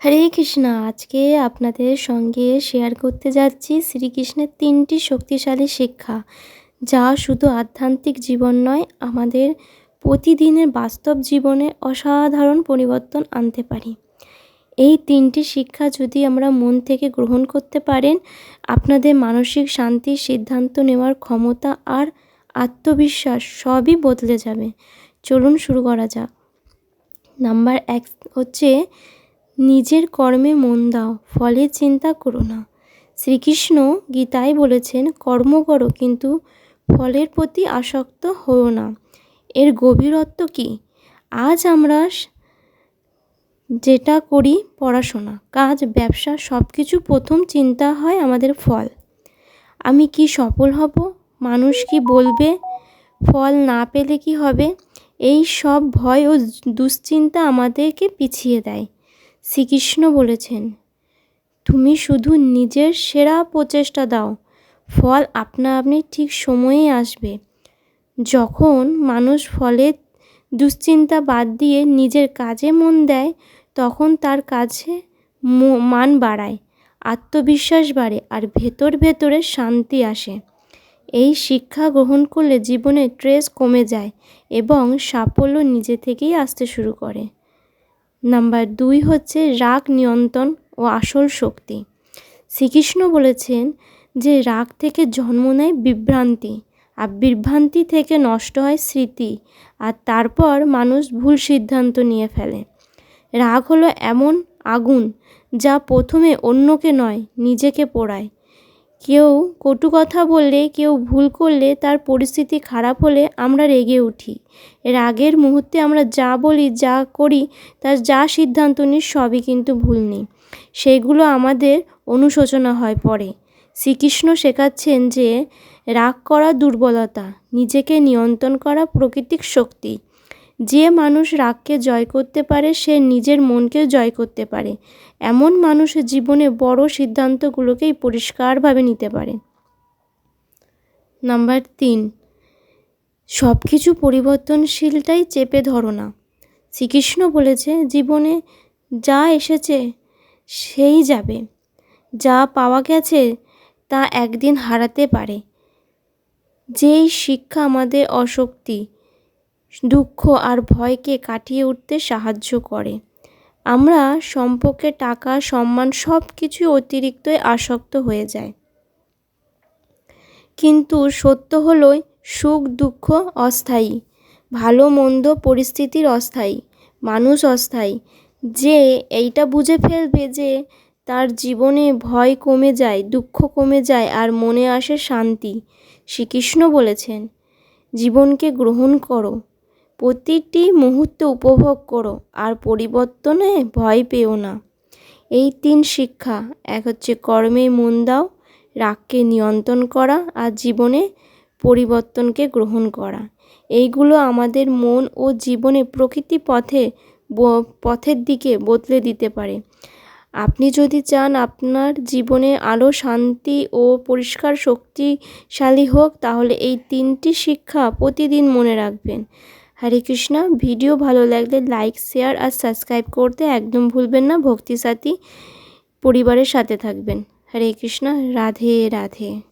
হরে কৃষ্ণা, আজকে আপনাদের সঙ্গে শেয়ার করতে যাচ্ছি শ্রীকৃষ্ণের তিনটি শক্তিশালী শিক্ষা, যা শুধু আধ্যাত্মিক জীবন নয়, আমাদের প্রতিদিনের বাস্তব জীবনে অসাধারণ পরিবর্তন আনতে পারি। এই তিনটি শিক্ষা যদি আমরা মন থেকে গ্রহণ করতে পারেন, আপনাদের মানসিক শান্তির সিদ্ধান্ত নেওয়ার ক্ষমতা আর আত্মবিশ্বাস সবই বদলে যাবে। চলুন শুরু করা যাক। নাম্বার এক হচ্ছে নিজের কর্মে মন দাও ফলের চিন্তা করো না। শ্রীকৃষ্ণ গীতায় বলেছেন, কর্ম করো, কিন্তু ফলের প্রতি আসক্ত হও না। এর গভীরত্ব কী? আজ আমরা যেটা করি, পড়াশোনা, কাজ, ব্যবসা সব কিছু প্রথম চিন্তা হয় আমাদের ফল। আমি কি সফল হব? মানুষ কি বলবে, ফল না পেলে কি হবে? এই সব ভয় ও দুশ্চিন্তা আমাদেরকে পিছিয়ে দেয়। শ্রীকৃষ্ণ বলেছেন, তুমি শুধু নিজের সেরা প্রচেষ্টা দাও, ফল আপনা আপনি ঠিক সময়ে আসবে। যখন মানুষ ফলের দুশ্চিন্তা বাদ দিয়ে নিজের কাজে মন দেয়, তখন তার কাছে মান বাড়ায়, আত্মবিশ্বাস বাড়ে আর ভেতর ভেতরে শান্তি আসে। এই শিক্ষা গ্রহণ করলে জীবনে স্ট্রেস কমে যায় এবং সাফল্য নিজে থেকেই আসতে শুরু করে। নাম্বার দুই হচ্ছে রাগ নিয়ন্ত্রণ ও আসল শক্তি। শ্রীকৃষ্ণ বলেছেন যে রাগ থেকে জন্ম নেয় বিভ্রান্তি, আর বিভ্রান্তি থেকে নষ্ট হয় স্মৃতি, আর তারপর মানুষ ভুল সিদ্ধান্ত নিয়ে ফেলে। রাগ হলো এমন আগুন যা প্রথমে অন্যকে নয়, নিজেকে পোড়ায়। কেউ কটু কথা বললে, কেউ ভুল করলে তার পরিস্থিতি খারাপ হলে আমরা রেগে উঠি। রাগের মুহূর্তে আমরা যা বলি, যা করি, তার যা সিদ্ধান্ত নিই, সবই কিন্তু ভুল নেই। সেইগুলো আমাদের অনুশোচনা হয় পরে। শ্রীকৃষ্ণ শেখাচ্ছেন যে, রাগ করা দুর্বলতা, নিজেকে নিয়ন্ত্রণ করা প্রকৃতিক শক্তি। যে মানুষ রাগকে জয় করতে পারে, সে নিজের মনকেও জয় করতে পারে। এমন মানুষের জীবনে বড় সিদ্ধান্তগুলোকেই পরিষ্কারভাবে নিতে পারে। নাম্বার তিন সব কিছু পরিবর্তনশীলটাই চেপে ধরো না। শ্রীকৃষ্ণ বলেছে, জীবনে যা এসেছে, সেই যাবে। যা পাওয়া গেছে, তা একদিন হারাতে পারে। যেই শিক্ষা আমাদের অশক্তি দুঃখ আর ভয়কে কাটিয়ে উঠতে সাহায্য করে। আমরা সম্পর্কে টাকা, সম্মান সব কিছুই অতিরিক্তই আসক্ত হয়ে যায়। কিন্তু সত্য হলোই সুখ, দুঃখ অস্থায়ী, ভালো, মন্দ পরিস্থিতির অস্থায়ী, মানুষ অস্থায়ী। যে এইটা বুঝে ফেলবে যে তার জীবনে ভয় কমে যায়, দুঃখ কমে যায় আর মনে আসে শান্তি। শ্রীকৃষ্ণ বলেছেন, জীবনকে গ্রহণ করো প্রতিটি মুহূর্ত উপভোগ করো আর পরিবর্তনে ভয় পেও না। এই তিন শিক্ষা, এক হচ্ছে কর্মে মন দাও, রাগকে নিয়ন্ত্রণ করা আর জীবনে পরিবর্তনকে গ্রহণ করা। এইগুলো আমাদের মন ও জীবনে প্রকৃতি পথে পথের দিকে বদলে দিতে পারে। আপনি যদি চান আপনার জীবনে আলো, শান্তি ও পরিষ্কার শক্তিশালী হোক, তাহলে এই তিনটি শিক্ষা প্রতিদিন মনে রাখবেন। হরে কৃষ্ণ। ভিডিও ভালো লাগলে লাইক, শেয়ার আর সাবস্ক্রাইব করতে একদম ভুলবেন না। ভক্তি সাথী পরিবারের সাথে থাকবেন। হরে কৃষ্ণ। রাধে রাধে।